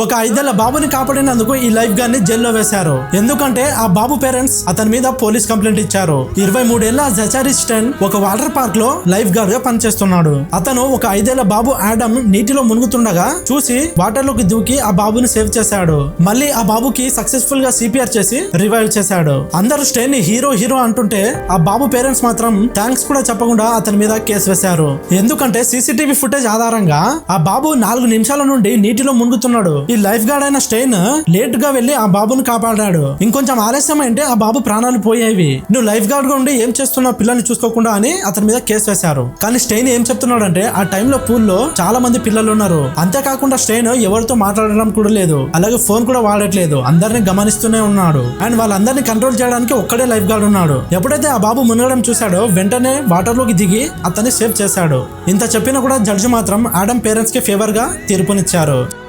ఒక ఐదేళ్ళ బాబుని కాపాడినందుకు ఈ లైఫ్ గార్డ్ని జైల్లో వేశారు. ఎందుకంటే ఆ బాబు పేరెంట్స్ అతని మీద పోలీస్ కంప్లైంట్ ఇచ్చారు. ఇరవై మూడేళ్ళ జచారి స్టెన్ ఒక వాటర్ పార్క్లో లైఫ్ గార్డ్గా పనిచేస్తున్నాడు. అతను ఒక ఐదేళ్ళ బాబు ఆడమ్ నీటిలో మునుగుతుండగా చూసి వాటర్లోకి దూకి ఆ బాబుని సేవ్ చేశాడు. మళ్ళీ ఆ బాబుకి సక్సెస్ఫుల్గా సిపిఆర్ చేసి రివైవ్ చేశాడు. అందరూ స్టెన్ని హీరో హీరో అంటుంటే ఆ బాబు పేరెంట్స్ మాత్రం థ్యాంక్స్ కూడా చెప్పకుండా అతని మీద కేసు వేశారు. ఎందుకంటే సీసీటీవీ ఫుటేజ్ ఆధారంగా ఆ బాబు నాలుగు నిమిషాల నుండి నీటిలో మునుగుతున్నాడు. ఈ లైఫ్ గార్డ్ అయిన స్టెయిన్ లేట్గా వెళ్ళి ఆ బాబుని కాపాడాడు. ఇంకొంచెం ఆలస్యం అంటే ఆ బాబు ప్రాణాలు పోయేవి. నువ్వు లైఫ్ గార్డ్గా ఉండి ఏం చేస్తున్నావు పిల్లల్ని చూసుకోకుండా అని అతని మీద కేసు వేశారు. కానీ స్టెయిన్ ఏం చెప్తున్నాడంటే ఆ టైంలో పూల్లో చాలా మంది పిల్లలు ఉన్నారు. అంతేకాకుండా స్టెయిన్ ఎవరితో మాట్లాడడం కూడా లేదు. అలాగే ఫోన్ కూడా వాడట్లేదు. అందరిని గమనిస్తూనే ఉన్నాడు. అండ్ వాళ్ళందరినీ కంట్రోల్ చేయడానికి ఒక్కడే లైఫ్ గార్డ్ ఉన్నాడు. ఎప్పుడైతే ఆ బాబు మునగడం చూశాడో వెంటనే వాటర్లోకి దిగి అతన్ని సేవ్ చేశాడు. ఇంత చెప్పినా కూడా జడ్జి మాత్రం ఆడమ్ పేరెంట్స్కి ఫేవర్గా తీర్పునిచ్చారు.